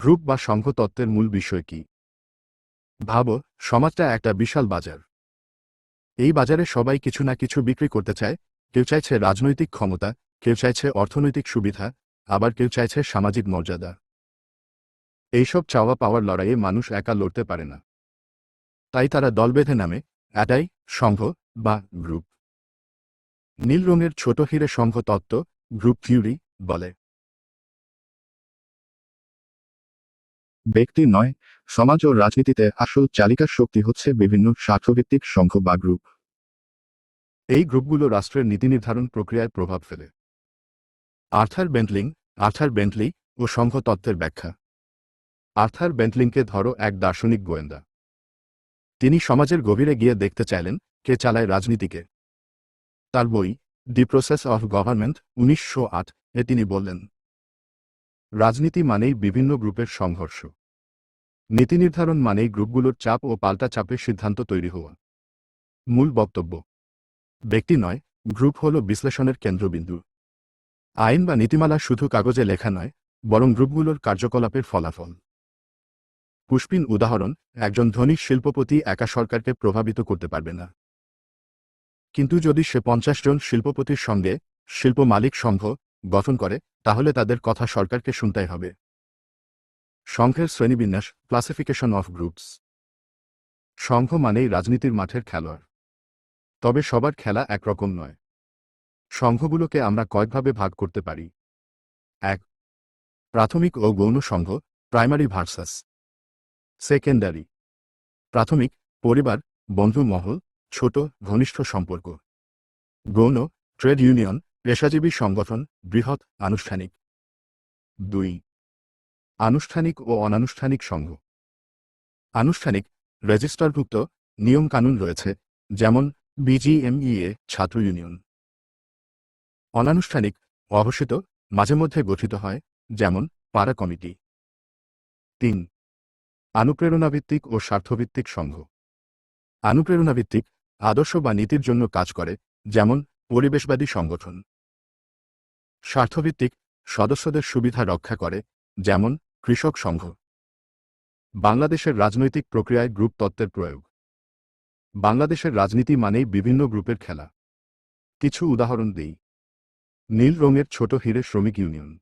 Group বা সংঘতত্ত্বের মূল বিষয় কি? ভাবো, সমাজটা একটা বিশাল বাজার। এই বাজারে সবাই কিছু না কিছু বিক্রি করতে চায়, কেউ চাইছে রাজনৈতিক ক্ষমতা, কেউ চাইছে অর্থনৈতিক সুবিধা, আবার কেউ চাইছে সামাজিক মর্যাদা। এইসব চাওয়া পাওয়ার লড়াইয়ে মানুষ একা লড়তে পারে না। তাই তারা দল বেঁধে নামে, এটাই সংঘ বা গ্রুপ। নীল রঙের ছোট হিরে সংঘ তত্ত্ব গ্রুপ থিওরি বলে। ব্যক্তি নয়, সমাজ ও রাজনীতিতে আসল চালিকার শক্তি হচ্ছে বিভিন্ন স্বার্থভিত্তিক সংঘ বা গ্রুপ। এই গ্রুপগুলো রাষ্ট্রের নীতি নির্ধারণ প্রক্রিয়ায় প্রভাব ফেলে। আর্থার বেন্টলিং, আর্থার বেন্টলি ও সংঘ তত্ত্বের ব্যাখ্যা। আর্থার বেন্টলিংকে ধরো এক দার্শনিক গোয়েন্দা। তিনি সমাজের গভীরে গিয়ে দেখতে চাইলেন, কে চালায় রাজনীতিকে। তার বই, দি প্রসেস অফ গভর্নমেন্ট, উনিশশো আট, এ তিনি বললেন, রাজনীতি মানেই বিভিন্ন গ্রুপের সংঘর্ষ। নীতি নির্ধারণ মানেই গ্রুপগুলোর চাপ ও পাল্টা চাপের সিদ্ধান্ত তৈরি হওয়া। মূল বক্তব্য। ব্যক্তি নয়, গ্রুপ হল বিশ্লেষণের কেন্দ্রবিন্দু। আইন বা নীতিমালা শুধু কাগজে লেখা নয়, বরং গ্রুপগুলোর কার্যকলাপের ফলাফল। পুষ্পিন উদাহরণ, একজন ধনী শিল্পপতি একা সরকারকে প্রভাবিত করতে পারবে না। কিন্তু যদি সে পঞ্চাশ জন শিল্পপতির সঙ্গে শিল্প মালিক সংঘ গঠন করে, তাহলে তাদের কথা সরকারকে শুনতে হবে। সংঘের শ্রেণীবিন্যাস ক্লাসিফিকেশন অফ গ্রুপস সংঘ মানেই রাজনীতির মাঠের খেলোয়াড়। তবে সবার খেলা একরকম নয়। সংঘগুলোকে আমরা কয়েকভাবে ভাগ করতে পারি। এক, প্রাথমিক ও গৌণ সংঘ প্রাইমারি ভার্সাস সেকেন্ডারি প্রাথমিক, পরিবার, বন্ধু মহল, ছোট, ঘনিষ্ঠ সম্পর্ক। গৌণ ট্রেড ইউনিয়ন পেশাজীবী সংগঠন, বৃহৎ, আনুষ্ঠানিক। দুই আনুষ্ঠানিক ও অনানুষ্ঠানিক সংঘ। আনুষ্ঠানিক, রেজিস্টারভুক্ত নিয়মকানুন রয়েছে, যেমন বিজিএমইএ, ছাত্র ইউনিয়ন। অনানুষ্ঠানিক, অঘোষিত, মাঝে মধ্যে গঠিত হয়, যেমন পাড়া কমিটি। তিন, অনুপ্রেরণাভিত্তিক ও স্বার্থভিত্তিক সংঘ। অনুপ্রেরণাভিত্তিক, আদর্শ বা নীতির জন্য কাজ করে, যেমন পরিবেশবাদী সংগঠন। স্বার্থভিত্তিক, সদস্যদের সুবিধা রক্ষা করে, যেমন কৃষক সংঘ। বাংলাদেশের রাজনৈতিক প্রক্রিয়ায় গ্রুপ তত্ত্বের প্রয়োগ। বাংলাদেশের রাজনীতি মানেই বিভিন্ন গ্রুপের খেলা। কিছু উদাহরণ দিই। নীল রঙের ছোট হিরে শ্রমিক ইউনিয়ন।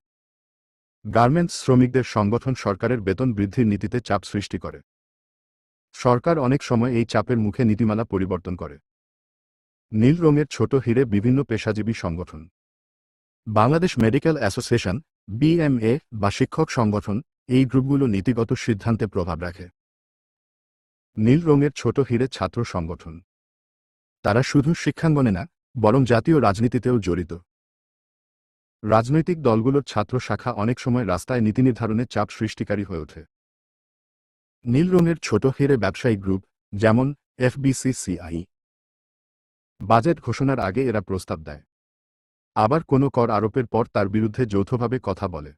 গার্মেন্টস শ্রমিকদের সংগঠন সরকারের বেতন বৃদ্ধির নীতিতে চাপ সৃষ্টি করে। সরকার অনেক সময় এই চাপের মুখে নীতিমালা পরিবর্তন করে। নীল রঙের ছোট হিরে বিভিন্ন পেশাজীবী সংগঠন। বাংলাদেশ মেডিকেল অ্যাসোসিয়েশন বিএমএ বা শিক্ষক সংগঠন এই গ্রুপগুলো নীতিগত সিদ্ধান্তে প্রভাব রাখে। নীল রঙের ছোট হিরে ছাত্র সংগঠন। তারা শুধু শিক্ষাঙ্গনে না, বরং জাতীয় রাজনীতিতেও জড়িত। রাজনৈতিক দলগুলোর ছাত্র শাখা অনেক সময় রাস্তায় নীতি নির্ধারণে চাপ সৃষ্টিকারী হয়ে ওঠে। নীল রঙের ছোট হিরে ব্যবসায়ী গ্রুপ, যেমন এফবিসিসিআই বাজেট ঘোষণার আগে এরা প্রস্তাব দেয়। আবার কোনো কর আরোপের পর তার বিরুদ্ধে যৌথভাবে কথা বলে।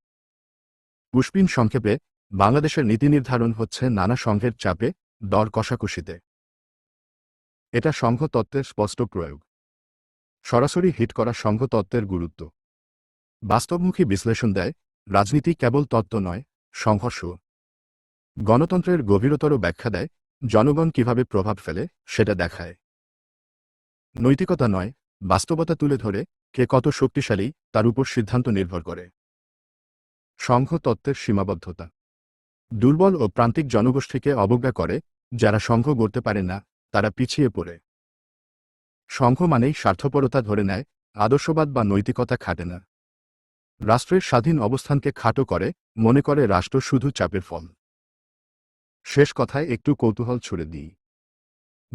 পুষ্পিন সংক্ষেপে, বাংলাদেশের নীতি নির্ধারণ হচ্ছে নানা সংঘের চাপে, দর কষাকষিতে। এটা সংঘ তত্ত্বের স্পষ্ট প্রয়োগ। সরাসরি হিট করা সংঘ তত্ত্বের গুরুত্ব। বাস্তবমুখী বিশ্লেষণ দেয়, রাজনীতি কেবল তত্ত্ব নয়, সংঘর্ষ। গণতন্ত্রের গভীরতর ব্যাখ্যা দেয়, জনগণ কীভাবে প্রভাব ফেলে, সেটা দেখায়। নৈতিকতা নয়, বাস্তবতা তুলে ধরে কে কত শক্তিশালী, তার উপর সিদ্ধান্ত নির্ভর করে। সংঘ তত্ত্বের সীমাবদ্ধতা। দুর্বল ও প্রান্তিক জনগোষ্ঠীকে অবজ্ঞা করে, যারা সংঘ গড়তে পারে না, তারা পিছিয়ে পড়ে। সংঘ মানেই স্বার্থপরতা ধরে নেয়, আদর্শবাদ বা নৈতিকতা খাটে না। রাষ্ট্রের স্বাধীন অবস্থানকে খাটো করে, মনে করে রাষ্ট্র শুধু চাপের ফল। শেষ কথায় একটু কৌতূহল ছুড়ে দিই।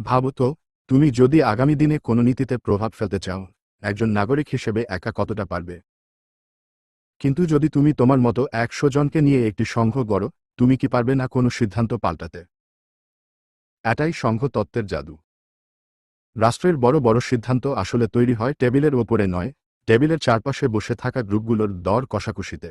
ভাবত তুমি যদি আগামী দিনে কোনো নীতিতে প্রভাব ফেলতে চাও একজন নাগরিক হিসেবে একা কতটা পারবে? কিন্তু যদি তুমি তোমার মতো একশো জনকে নিয়ে একটি সংঘ গড়ো, তুমি কি পারবে না কোনো সিদ্ধান্ত পাল্টাতে? এটাই সংঘ তত্ত্বের জাদু। রাষ্ট্রের বড় বড় সিদ্ধান্ত আসলে তৈরি হয় টেবিলের ওপরে নয়, টেবিলের চারপাশে বসে থাকা গ্রুপগুলোর দর কষাকষিতে।